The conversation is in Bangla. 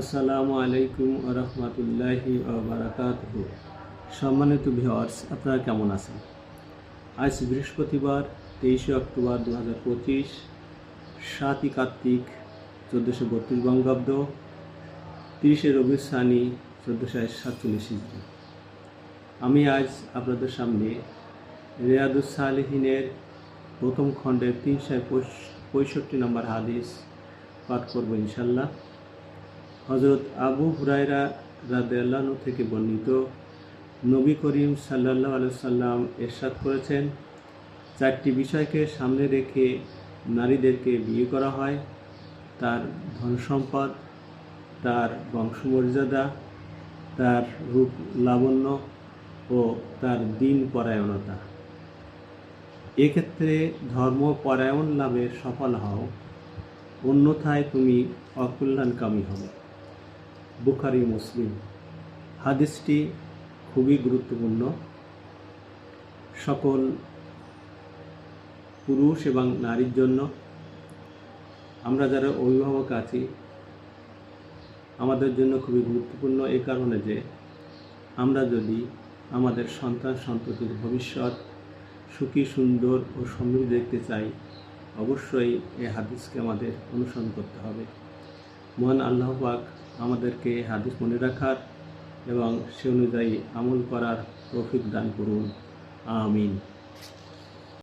আসসালামু আলাইকুম রহমতুল্লাহি বারাকাতুহু সম্মানিত ভিওয়ার্স আপনারা কেমন আছেন? আজ বৃহস্পতিবার, তেইশে অক্টোবর দু হাজার পঁচিশ সাতই কার্তিক চোদ্দোশো বত্রিশ বঙ্গাব্দ, তিরিশে রবি সানি, চোদ্দোশো সাতচল্লিশ আমি আজ আপনাদের সামনে রেয়াদুস সালেহিনের প্রথম খণ্ডের তিনশো পঁয়ষট্টি নম্বর হাদিস পাঠ করব ইনশাল্লাহ হজরত আবু হুরাইরা রাদেল্লাহু থেকে বর্ণিত নবী করিম সাল্লাহ সাল্লাম এরশাদ করেছেন। চারটি বিষয়কে সামনে রেখে নারীদেরকে বিয়ে করা হয়। তার ধন সম্পদ, তার বংশমর্যাদা, তার রূপ লাবণ্য ও তার দিন পরায়ণতা। এক্ষেত্রে ধর্ম পরায়ণ লাভে সফল হও। অন্যথায় তুমি অকল্যাণকামী হবে। বুখারি, মুসলিম। হাদিসটি খুবই গুরুত্বপূর্ণ। সকল পুরুষ এবং নারীর জন্য। আমরা যারা অভিভাবক আছি, আমাদের জন্য খুবই গুরুত্বপূর্ণ এ কারণে যে, আমরা যদি আমাদের সন্তান সন্ততির ভবিষ্যৎ সুখী, সুন্দর ও সমৃদ্ধ দেখতে চাই, অবশ্যই এই হাদিসকে আমাদের অনুসরণ করতে হবে। মহান আল্লাহ পাক আমাদেরকে হাদিস মনে রাখার এবং সে অনুযায়ী আমল করার তৌফিক দান করুন। আমিন।